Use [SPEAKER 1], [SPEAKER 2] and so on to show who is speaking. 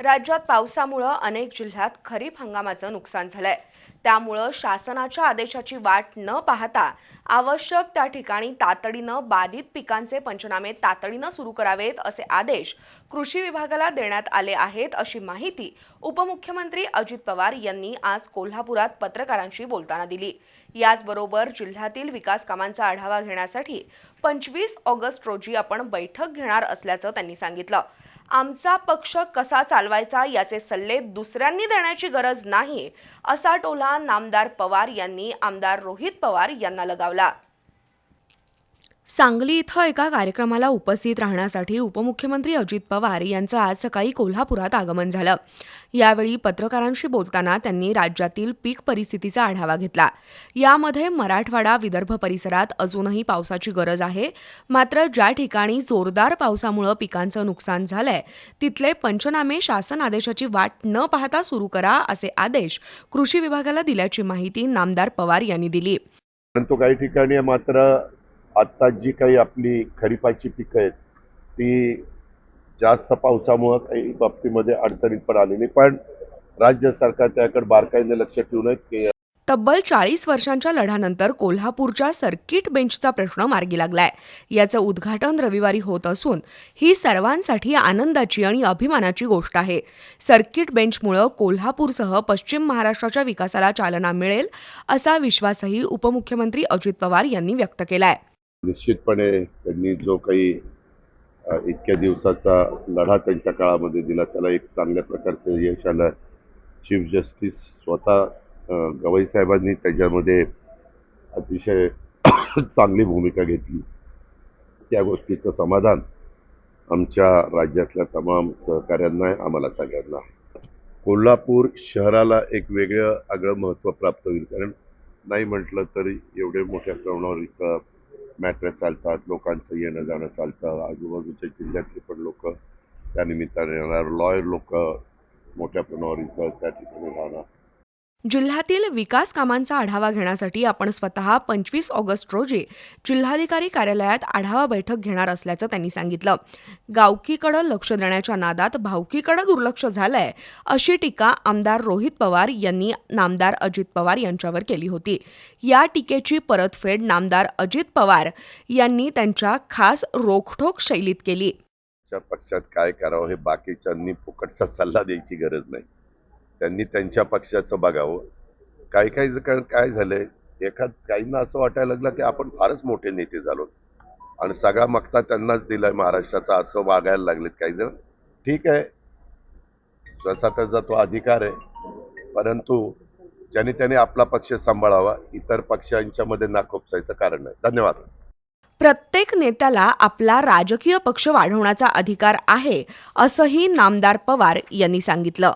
[SPEAKER 1] राज्यात पावसामुळं अनेक जिल्ह्यात खरीप हंगामाचं नुकसान झालंय. त्यामुळं शासनाच्या आदेशाची वाट न पाहता आवश्यक त्या ठिकाणी तातडीनं बाधित पिकांचे पंचनामे तातडीनं सुरू करावेत असे आदेश कृषी विभागाला देण्यात आले आहेत अशी माहिती उपमुख्यमंत्री अजित पवार यांनी आज कोल्हापुरात पत्रकारांशी बोलताना दिली. याचबरोबर जिल्ह्यातील विकास कामांचा आढावा घेण्यासाठी पंचवीस ऑगस्ट रोजी आपण बैठक घेणार असल्याचं त्यांनी सांगितलं. आमचा पक्ष कसा चालवायचा याचे सल्ले दुसऱ्यांनी देण्याची गरज नाही असा टोला नामदार पवार यांनी आमदार रोहित पवार यांना लगावला. सांगली इथं एका कार्यक्रमाला उपस्थित राहण्यासाठी उपमुख्यमंत्री अजित पवार यांचं आज सकाळी कोल्हापुरात आगमन झालं. यावेळी पत्रकारांशी बोलताना त्यांनी राज्यातील पीक परिस्थितीचा आढावा घेतला. यामध्ये मराठवाडा विदर्भ परिसरात अजूनही पावसाची गरज आहे. मात्र ज्या ठिकाणी जोरदार पावसामुळं पिकांचं नुकसान झालंय तिथले पंचनामे शासन आदेशाची वाट न पाहता सुरू करा असे आदेश कृषी विभागाला दिल्याची माहिती नामदार पवार यांनी दिली.
[SPEAKER 2] परंतु काही ठिकाणी मात्र आत्ता जी काही आपली खरीपाची पिकं आहेत ती जास्त पावसामुळं काही बाबतीमध्ये अडचणीत पण आलेली पण राज्य सरकार त्याकडे बारकाईने लक्ष ठेवून की
[SPEAKER 1] तब्बल चाळीस वर्षांच्या लढ्यानंतर कोल्हापूरच्या सर्किट बेंचचा प्रश्न मार्गी लागलाय. याचं उद्घाटन रविवारी होत असून ही सर्वांसाठी आनंदाची आणि अभिमानाची गोष्ट आहे. सर्किट बेंचमुळं कोल्हापूरसह पश्चिम महाराष्ट्राच्या विकासाला चालना मिळेल असा विश्वासही उपमुख्यमंत्री अजित पवार यांनी व्यक्त केलाय.
[SPEAKER 2] निश्चितपणे त्यांनी जो काही इतक्या दिवसाचा लढा त्यांच्या काळामध्ये दिला त्याला एक चांगल्या प्रकारचं यश आलं. चीफ जस्टिस स्वतः गवई साहेबांनी त्याच्यामध्ये अतिशय चांगली भूमिका घेतली. त्या गोष्टीचं समाधान आमच्या राज्यातल्या तमाम सहकाऱ्यांना आहे आम्हाला सगळ्यांना कोल्हापूर शहराला एक वेगळं आगळं महत्त्व प्राप्त होईल. कारण नाही म्हटलं तरी एवढे मोठ्या प्रमाणावर इथं मॅट्रे चालतात लोकांचं येणं जाणं चालतं आजूबाजूच्या जिल्ह्यातले पण लोक त्यानिमित्ताने येणार लॉयर लोक मोठ्या प्रमाणावर इथं त्या ठिकाणी राहणार.
[SPEAKER 1] जिल्ह्यातील विकास कामांचा आढावा घेण्यासाठी आपण स्वतः पंचवीस ऑगस्ट रोजी जिल्हाधिकारी कार्यालयात आढावा बैठक घेणार असल्याचं त्यांनी सांगितलं. गावकीकडे लक्ष देण्याच्या नादात भावकीकडे दुर्लक्ष झालंय अशी टीका आमदार रोहित पवार यांनी नामदार अजित पवार यांच्यावर केली होती. या टीकेची परतफेड नामदार अजित पवार यांनी त्यांच्या खास रोखठोक शैलीत केली.
[SPEAKER 2] पक्षात काय करावं हे बाकीच्यांनी फुकटचा सल्ला द्यायची गरज नाही. त्यांनी त्यांच्या पक्षाचं बघावं. काही काही कारण काय झालंय एखाद काहींना असं वाटायला लागलं की आपण फारच मोठे नेते झालो. आणि सगळा मक्ता त्यांनाच दिलाय महाराष्ट्राचा असं वागायला लागलेत काही जण. ठीक आहे. त्याचा त्याचा तो अधिकार आहे. परंतु ज्याने त्याने आपला पक्ष सांभाळावा इतर पक्षांच्या मध्ये ना खोपसायचं कारण नाही. धन्यवाद.
[SPEAKER 1] प्रत्येक नेत्याला आपला राजकीय पक्ष वाढवण्याचा अधिकार आहे असंही नामदार पवार यांनी सांगितलं.